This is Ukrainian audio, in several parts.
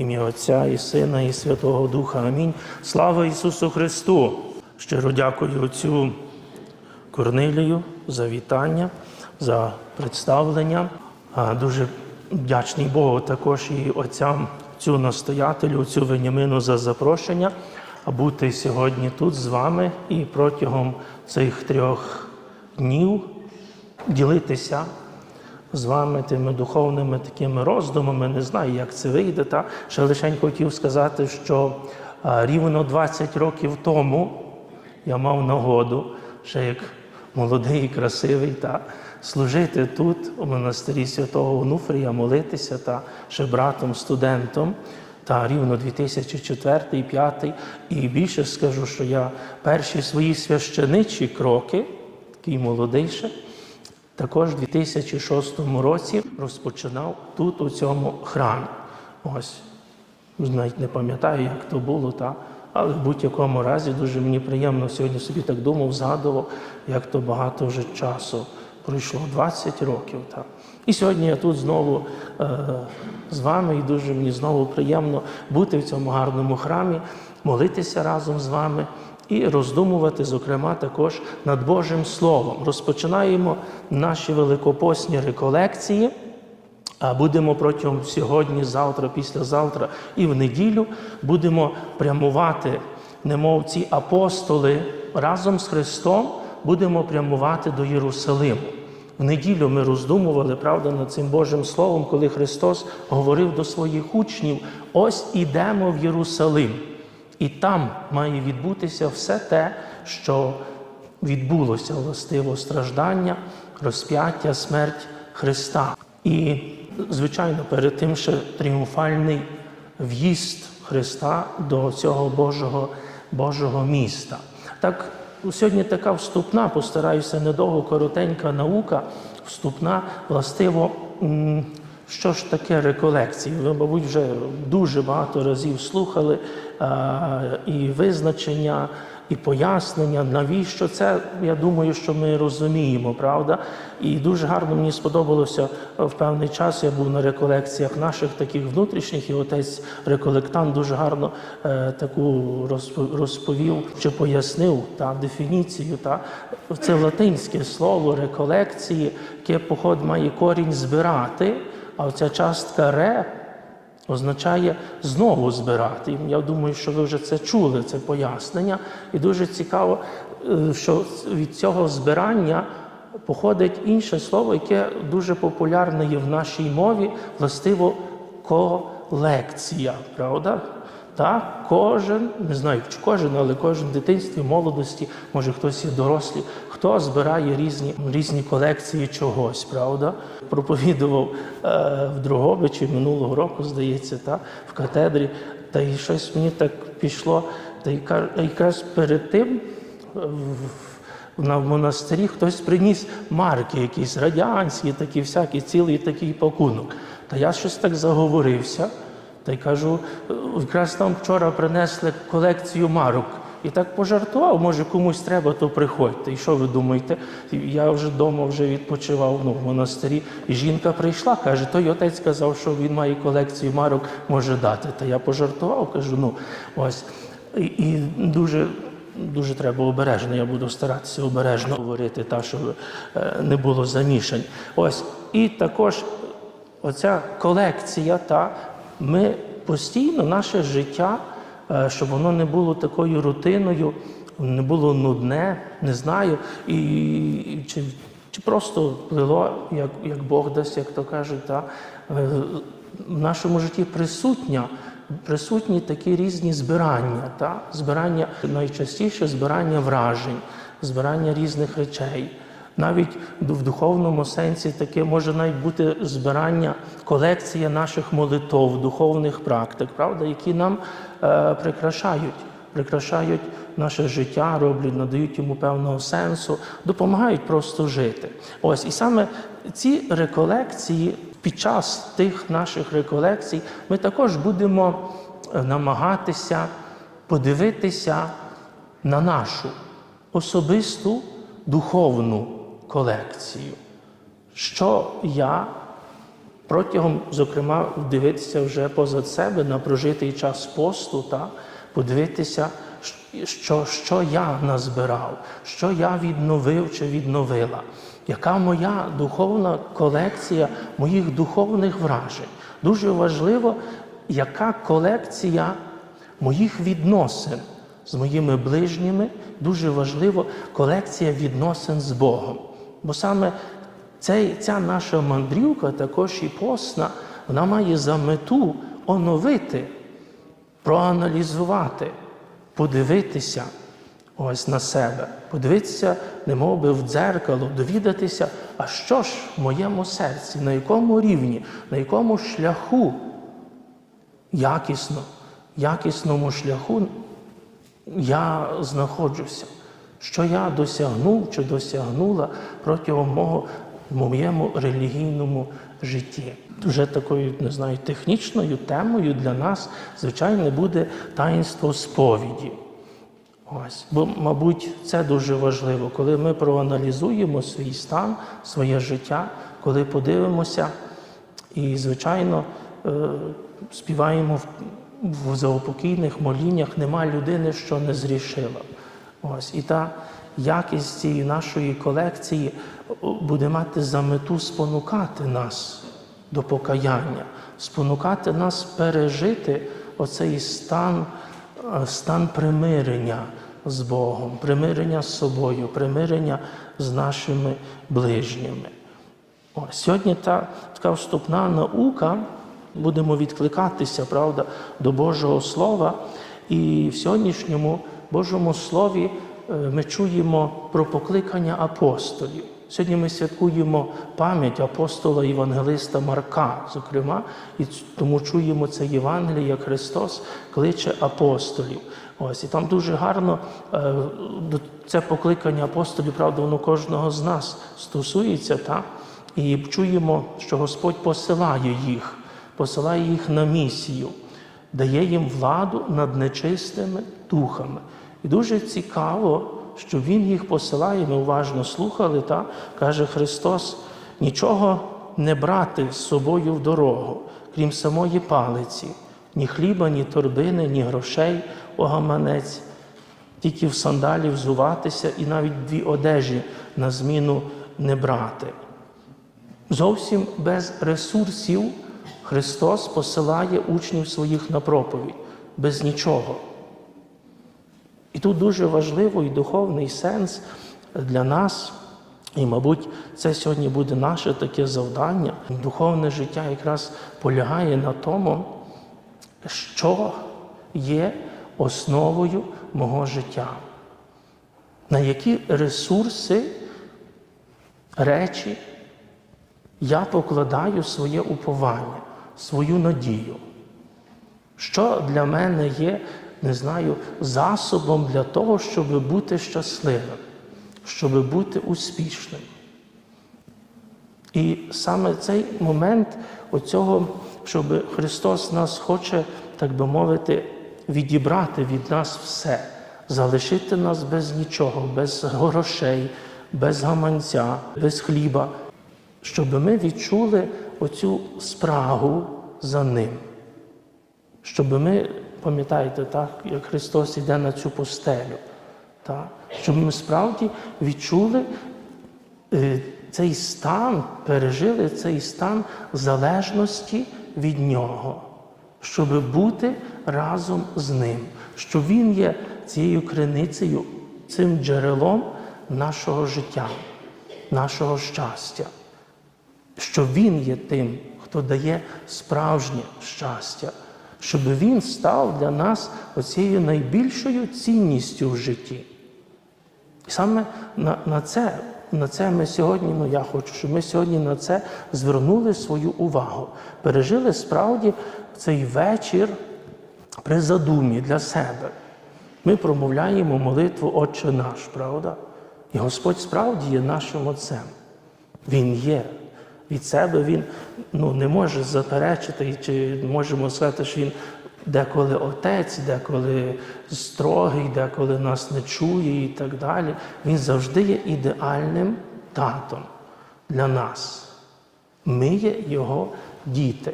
ім'я Отця і Сина, і Святого Духа. Амінь. Слава Ісусу Христу! Щиро дякую Отцю Корнилію за вітання, за представлення. Дуже вдячний Богу також і отцям цю настоятелю, цю Венямину за запрошення, бути сьогодні тут з вами і протягом цих трьох днів ділитися з вами тими духовними такими роздумами. Не знаю, як це вийде. Та ще лише хотів сказати, що рівно 20 років тому я мав нагоду, ще як молодий і красивий, та служити тут, у монастирі святого Онуфрія, молитися та ще братом, студентом. Та рівно 2004 і 2005 І більше скажу, що я перші свої священичі кроки, такий молодий ще, також у 2006 році розпочинав тут, у цьому храмі. Ось навіть не пам'ятаю, як то було, та? але в будь-якому разі дуже мені приємно сьогодні собі так думав, згадував, як то багато вже часу пройшло 20 років. Та? І сьогодні я тут знову е, з вами, і дуже мені знову приємно бути в цьому гарному храмі, молитися разом з вами і роздумувати, зокрема, також над Божим Словом. Розпочинаємо наші великопосні реколекції. А будемо протягом сьогодні, завтра, післязавтра і в неділю будемо прямувати, немов ці апостоли разом з Христом будемо прямувати до Єрусалиму. В неділю ми роздумували, правда, над цим Божим Словом, коли Христос говорив до своїх учнів: ось ідемо в Єрусалим. І там має відбутися все те, що відбулося властиво страждання, розп'яття, смерть Христа. І, звичайно, перед тим ще тріумфальний в'їзд Христа до цього Божого, Божого міста. Так, сьогодні така вступна, постараюся недовго, коротенька наука, вступна, властиво. Що ж таке реколекції? Ви, мабуть, вже дуже багато разів слухали а, і визначення, і пояснення, навіщо це, я думаю, що ми розуміємо, правда? І дуже гарно мені сподобалося е, в певний час. Я був на реколекціях наших таких внутрішніх, і отець реколектант дуже гарно е, таку розпо- розповів чи пояснив та дефініцію. Та це латинське слово реколекції, яке поход має корінь збирати. А оця частка ре означає знову збирати. Я думаю, що ви вже це чули, це пояснення. І дуже цікаво, е, що від цього збирання походить інше слово, яке дуже популярне є в нашій мові, властиво колекція. Правда? Так, кожен, не знаю, чи кожен, але кожен в дитинстві, молодості, може хтось і дорослі, хто збирає різні, різні колекції чогось, правда? Проповідував е, в Дрогобичі минулого року, здається, та, в катедрі, та й щось мені так пішло. Та й якраз перед тим в- в монастирі хтось приніс марки, якісь радянські, такі всякі, цілий такий пакунок. Та я щось так заговорився. Та й кажу, «Е, якраз там вчора принесли колекцію марок. І так пожартував, може комусь треба, то приходьте. І що ви думаєте? Я вже вдома вже відпочивав ну, в монастирі. І жінка прийшла, каже, той отець сказав, що він має колекцію марок, може дати. Та я пожартував, кажу, ну ось. І, і дуже. Дуже треба обережно, я буду старатися обережно говорити, та, щоб е, не було замішань. Ось. І також оця колекція, та, ми постійно наше життя, е, щоб воно не було такою рутиною, не було нудне, не знаю, і, чи, чи просто плило, як, як Бог дасть, як то кажуть, та, е, в нашому житті присутня. Присутні такі різні збирання, та? збирання найчастіше збирання вражень, збирання різних речей. Навіть в духовному сенсі таке може навіть бути збирання, колекція наших молитов, духовних практик, правда, які нам е, прикрашають, прикрашають наше життя, роблять, надають йому певного сенсу, допомагають просто жити. Ось і саме ці реколекції під час тих наших реколекцій ми також будемо е, намагатися подивитися на нашу особисту духовну колекцію. Що я протягом, зокрема, дивитися вже позад себе на прожитий час посту, та, подивитися, що, що я назбирав, що я відновив чи відновила, яка моя духовна колекція моїх духовних вражень. Дуже важливо, яка колекція моїх відносин з моїми ближніми, дуже важливо колекція відносин з Богом. Бо саме цей, ця наша мандрівка, також і постна, вона має за мету оновити, проаналізувати, подивитися ось на себе, подивитися, немов би в дзеркало, довідатися, а що ж в моєму серці, на якому рівні, на якому шляху якісно, якісному шляху я знаходжуся, що я досягнув чи досягнула протягом мого моєму релігійному житті. Дуже такою, не знаю, технічною темою для нас, звичайно, буде таїнство сповіді. Ось, бо, мабуть, це дуже важливо, коли ми проаналізуємо свій стан, своє життя, коли подивимося і, звичайно, е, співаємо в, заупокійних моліннях нема людини, що не зрішила. Ось, і та якість цієї нашої колекції буде мати за мету спонукати нас до покаяння, спонукати нас пережити оцей стан, е, стан примирення з Богом, примирення з собою, примирення з нашими ближніми. О, сьогодні та така вступна наука, будемо відкликатися, правда, до Божого Слова. І в сьогоднішньому Божому Слові е, ми чуємо про покликання апостолів. Сьогодні ми святкуємо пам'ять апостола Євангелиста Марка, зокрема, і тому чуємо це Євангеліє, як Христос кличе апостолів. Ось і там дуже гарно е, це покликання апостолів, правда, воно кожного з нас стосується, та? і чуємо, що Господь посилає їх, посилає їх на місію, дає їм владу над нечистими духами. І дуже цікаво, що Він їх посилає, ми уважно слухали, та? каже Христос, нічого не брати з собою в дорогу, крім самої палиці, ні хліба, ні торбини, ні грошей, огаманець, тільки в сандалі взуватися і навіть дві одежі на зміну не брати. Зовсім без ресурсів Христос посилає учнів своїх на проповідь, без нічого. І тут дуже важливий духовний сенс для нас, і, мабуть, це сьогодні буде наше таке завдання. Духовне життя якраз полягає на тому, що є основою мого життя, на які ресурси, речі я покладаю своє уповання, свою надію. Що для мене є не знаю, засобом для того, щоб бути щасливим, щоб бути успішним. І саме цей момент оцього, щоб Христос нас хоче, так би мовити, відібрати від нас все, залишити нас без нічого, без грошей, без гаманця, без хліба, щоб ми відчули оцю спрагу за ним, щоб ми Пам'ятаєте, так, як Христос йде на цю постелю, так? щоб ми справді відчули е, цей стан, пережили цей стан залежності від Нього, щоб бути разом з Ним, що Він є цією криницею, цим джерелом нашого життя, нашого щастя, що Він є тим, хто дає справжнє щастя щоб він став для нас оцією найбільшою цінністю в житті. І саме на на, це на це ми сьогодні, ну я хочу, щоб ми сьогодні на це звернули свою увагу, пережили справді цей вечір при задумі для себе. Ми промовляємо молитву Отче наш, правда? І Господь справді є нашим Отцем. Він є від себе він ну, не може заперечити, чи можемо сказати, що він деколи отець, деколи строгий, деколи нас не чує і так далі. Він завжди є ідеальним татом для нас. Ми є його діти.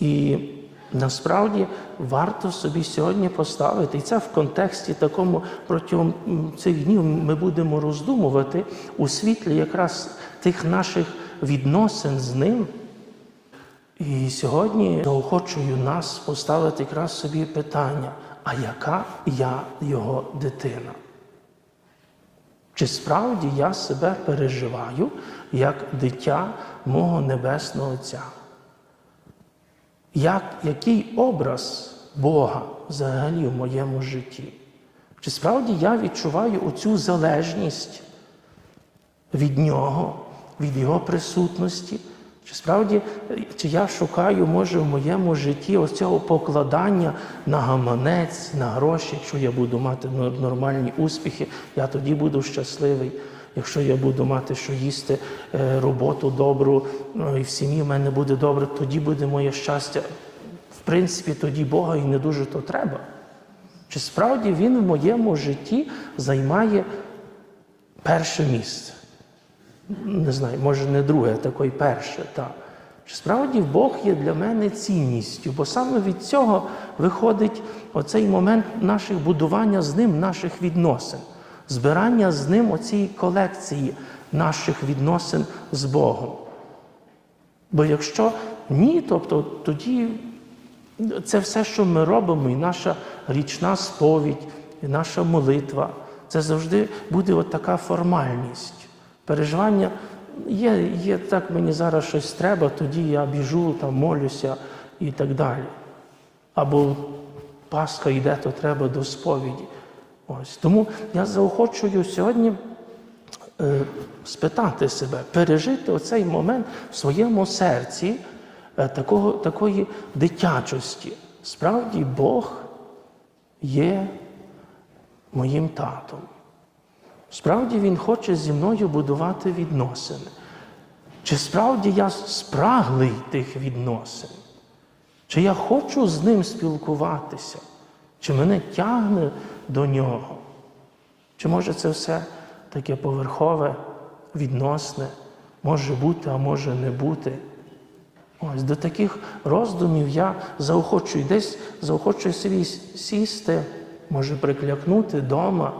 І насправді варто собі сьогодні поставити, і це в контексті такому протягом цих днів ми будемо роздумувати у світлі якраз тих наших відносин з ним. І сьогодні заохочую нас поставити якраз собі питання, а яка я його дитина? Чи справді я себе переживаю як дитя мого Небесного Отця? Як, який образ Бога взагалі в моєму житті? Чи справді я відчуваю оцю залежність від Нього, від Його присутності? Чи справді, чи я шукаю, може, в моєму житті ось цього покладання на гаманець, на гроші, якщо я буду мати нормальні успіхи, я тоді буду щасливий. Якщо я буду мати що їсти, е, роботу добру, ну, і в сім'ї в мене буде добре, тоді буде моє щастя. В принципі, тоді Бога і не дуже то треба. Чи справді Він в моєму житті займає перше місце? Не знаю, може не друге, таке перше. Та. Чи справді Бог є для мене цінністю, бо саме від цього виходить оцей момент наших будування з ним, наших відносин, збирання з ним оцієї колекції наших відносин з Богом. Бо якщо ні, тобто тоді це все, що ми робимо, і наша річна сповідь, і наша молитва, це завжди буде от така формальність. Переживання є, є так, мені зараз щось треба, тоді я біжу, там, молюся і так далі. Або Пасха йде, то треба до сповіді. Ось. Тому я заохочую сьогодні е, спитати себе, пережити оцей момент в своєму серці е, такого, такої дитячості. Справді Бог є моїм татом. Справді Він хоче зі мною будувати відносини. Чи справді я спраглий тих відносин? Чи я хочу з ним спілкуватися? Чи мене тягне до нього? Чи може це все таке поверхове, відносне, може бути, а може не бути? Ось до таких роздумів я заохочую десь заохочую собі сісти, може приклякнути вдома,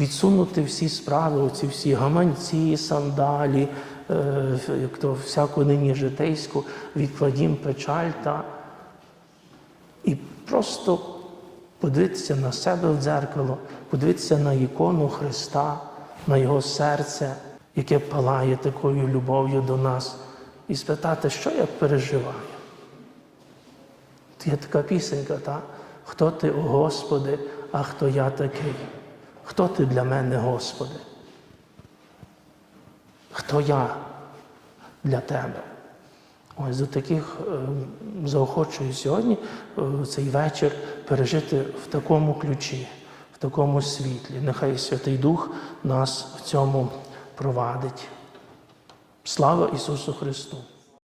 відсунути всі справи, оці всі гаманці, сандалі, е, то всяку нині житейську, відкладім печаль та і просто подивитися на себе в дзеркало, подивитися на ікону Христа, на Його серце, яке палає такою любов'ю до нас, і спитати, що я переживаю. Є така пісенька, та? хто ти, о Господи, а хто я такий? Хто ти для мене, Господи? Хто я для Тебе? Ось до таких е, заохочую сьогодні е, цей вечір пережити в такому ключі, в такому світлі. Нехай Святий Дух нас в цьому провадить. Слава Ісусу Христу!